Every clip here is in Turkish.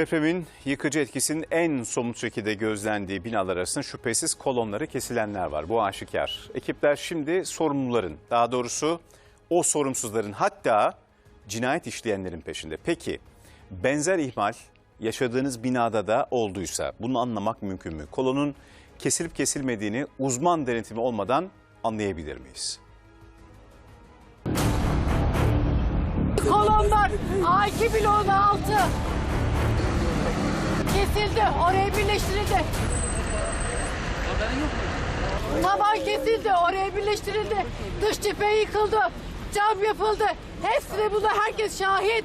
Depremin yıkıcı etkisinin en somut şekilde gözlendiği binalar arasında şüphesiz kolonları kesilenler var. Bu aşikar. Ekipler şimdi sorumluların, daha doğrusu o sorumsuzların hatta cinayet işleyenlerin peşinde. Peki benzer ihmal yaşadığınız binada da olduysa bunu anlamak mümkün mü? Kolonun kesilip kesilmediğini uzman denetimi olmadan anlayabilir miyiz? Kolonlar A2 bloğun altı. Kesildi. Oraya birleştirildi. Taban kesildi. Oraya birleştirildi. Dış cephe yıkıldı. Cam yapıldı. Hepsine buna herkes şahit.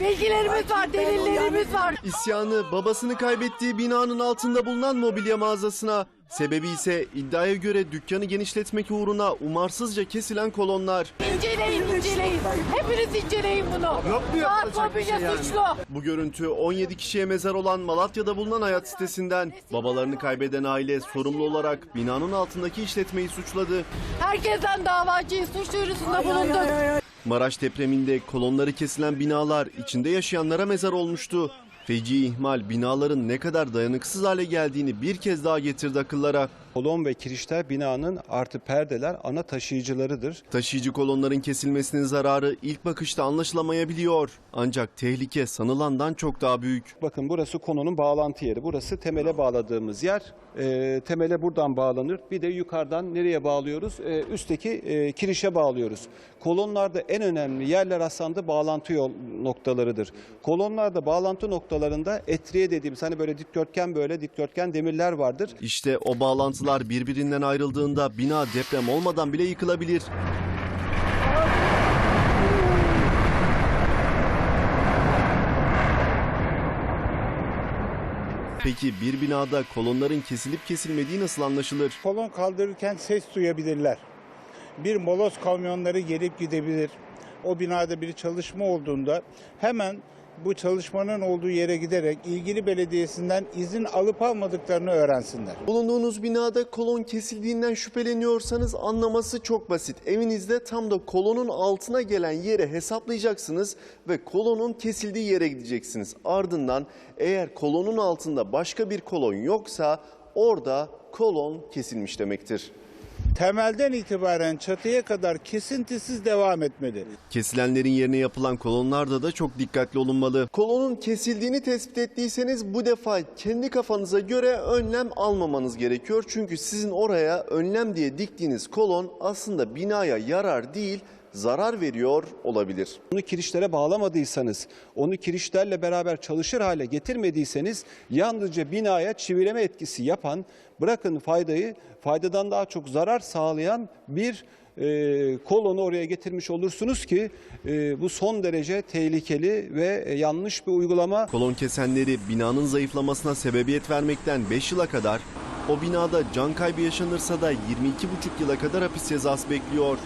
Bilgilerimiz var, delillerimiz var. İsyanı babasını kaybettiği binanın altında bulunan mobilya mağazasına. Sebebi ise iddiaya göre dükkanı genişletmek uğruna umarsızca kesilen kolonlar. İnceleyin, inceleyin. Hepiniz inceleyin bunu. Yok mu mobilya suçlu. Bu görüntü 17 kişiye mezar olan Malatya'da bulunan hayat sitesinden. Babalarını kaybeden aile sorumlu olarak binanın altındaki işletmeyi suçladı. Herkesten davacıyız. Suç duyurusunda bulunduk. Maraş depreminde kolonları kesilen binalar içinde yaşayanlara mezar olmuştu. Feci ihmal binaların ne kadar dayanıksız hale geldiğini bir kez daha getirdi akıllara. Kolon ve kirişler binanın artı perdeler ana taşıyıcılarıdır. Taşıyıcı kolonların kesilmesinin zararı ilk bakışta anlaşılamayabiliyor. Ancak tehlike sanılandan çok daha büyük. Bakın burası konunun bağlantı yeri. Burası temele bağladığımız yer. Ee, temele buradan bağlanır. Bir de yukarıdan nereye bağlıyoruz? Ee, üstteki e, kirişe bağlıyoruz. Kolonlarda en önemli yerler aslında bağlantı yol noktalarıdır. Kolonlarda bağlantı noktalarında etriye dediğimiz hani böyle dikdörtgen böyle dikdörtgen demirler vardır. İşte o bağlantılar birbirinden ayrıldığında bina deprem olmadan bile yıkılabilir. Peki bir binada kolonların kesilip kesilmediği nasıl anlaşılır? kolon kaldırırken ses duyabilirler. Bir moloz kamyonları gelip gidebilir. O binada bir çalışma olduğunda hemen bu çalışmanın olduğu yere giderek ilgili belediyesinden izin alıp almadıklarını öğrensinler. Bulunduğunuz binada kolon kesildiğinden şüpheleniyorsanız anlaması çok basit. Evinizde tam da kolonun altına gelen yere hesaplayacaksınız ve kolonun kesildiği yere gideceksiniz. Ardından eğer kolonun altında başka bir kolon yoksa orada kolon kesilmiş demektir. Temelden itibaren çatıya kadar kesintisiz devam etmeli. Kesilenlerin yerine yapılan kolonlarda da çok dikkatli olunmalı. Kolonun kesildiğini tespit ettiyseniz bu defa kendi kafanıza göre önlem almamanız gerekiyor. Çünkü sizin oraya önlem diye diktiğiniz kolon aslında binaya yarar değil zarar veriyor olabilir. Onu kirişlere bağlamadıysanız, onu kirişlerle beraber çalışır hale getirmediyseniz yalnızca binaya çivileme etkisi yapan, bırakın faydayı, faydadan daha çok zarar sağlayan bir e, kolonu oraya getirmiş olursunuz ki e, bu son derece tehlikeli ve e, yanlış bir uygulama. Kolon kesenleri binanın zayıflamasına sebebiyet vermekten 5 yıla kadar, o binada can kaybı yaşanırsa da 22,5 yıla kadar hapis cezası bekliyor.